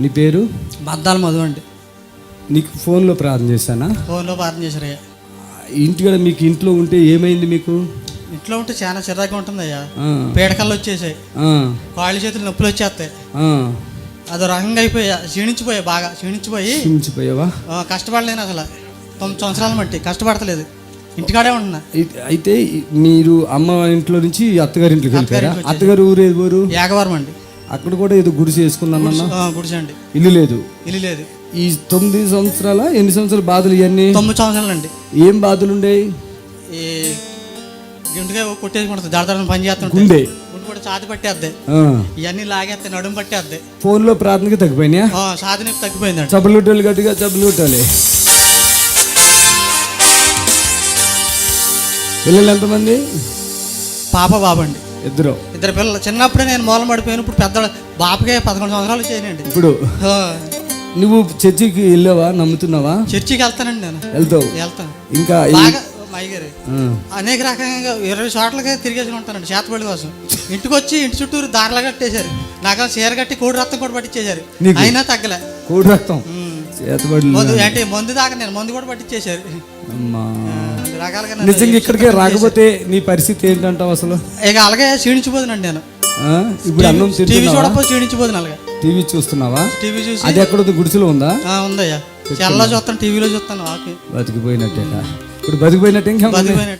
నీ పేరు? బద్దాల మధు అండి. నీకు ఫోన్లో ప్రార్థన చేశానా? ఫోన్లో ప్రార్థన చేశారయ్యా. ఇంటికాడ మీకు ఇంట్లో ఉంటే ఏమైంది మీకు? ఇంట్లో ఉంటే చాలా చిరాకుగా ఉంటుందయ్యా. ఆ, పీడకల్లో వచ్చేసాయి. కాళ్ళు చేతులు నొప్పులు వచ్చేస్తాయి. అదో రకంగా అయిపోయా. క్షీణించిపోయా బాగా. క్షీణించిపోయి క్షమించిపోయావా ఆ, కష్టపడలేను అసలు. తొమ్మిది సంవత్సరాల మట్టి కష్టపడతలేదు. ఇంటికాడే ఉంటున్నా అయితే మీరు అమ్మ ఇంట్లో నుంచి అత్తగారి ఇంట్లోకి అత్తగారింటికి అత్తగారు ఊరు ఏది ఊరు? యాగవరం అండి. అక్కడ కూడా ఏదో గుడిసె వేసుకున్నానన్నా? ఆ, గుడిసండి ఇల్లు లేదు? ఇల్లు లేదు. ఈ తొమ్మిది సంవత్సరాల ఎన్ని సంవత్సరాల బాధలు ఇవన్నీ తొమ్మిది సంవత్సరాలు అండి. ఏం బాధలు ఉండేవి ఈ గుండెగా కొట్టేసుకుంటుంది దడదడని పని చేస్తుంటే. గుండె? గుండె కూడా ఛాతి పట్టేద్ది. ఇవన్నీ నడుము పట్టేద్ది. ఫోన్లో ప్రార్థనకి తగ్గిపోయినాయా? ఆ, ఛాతి నొప్పి తగ్గిపోయిందండి కొట్టాలి గట్టిగా చప్పలు కొట్టాలి. పిల్లలు ఎంతమంది? పాప బాబు అండి. ఇద్దరు. ఇద్దరు పిల్లలు. చిన్నప్పుడే నేను మూలం పడిపోయాను ఇప్పుడు పెద్ద బాపకే పదకొండు సంవత్సరాలు చేయనండి ఇప్పుడు నువ్వు చర్చికి వెళ్ళావా? నమ్ముతున్నావా? చర్చికి వెళ్తానండి నేను. వెళ్తావు. వెళ్తాను. ఇంకా. అనేక రకంగా ఇరవై చోట్లకే తిరిగేసి ఉంటానండి చేతబడి కోసం. ఇంటికి వచ్చి ఇంటి చుట్టూరు దారిలా కట్టేశారు. నాకు చీర కట్టి కోడి రక్తం కూడా పట్టించేశారు? అయినా తగ్గలే. కోడి రక్తం మందు అంటే మందు దాకా నేను మందు కూడా పట్టించేశారు. అమ్మా. నిజంగా ఇక్కడికే రాకపోతే నీ పరిస్థితి ఏంటంటావు అసలు? ఇక అలాగే క్షీణించిపోతున్నాను నేను. ఆ? ఇప్పుడు అన్నం టీవీ చూడకపోతే క్షీణించిపోతుంది అలాగే. టీవీ చూస్తున్నావా? టీవీ చూసి అది ఎక్కడ గుడిసెలో ఉందా? ఆ, ఉందయ్యా. సెల్లో చూస్తాను టీవీలో చూస్తాను ఆకి బతికిపోయినట్టేనా? ఇప్పుడు బతికిపోయినట్టే ఇంకా బతికిపోయినట్టు.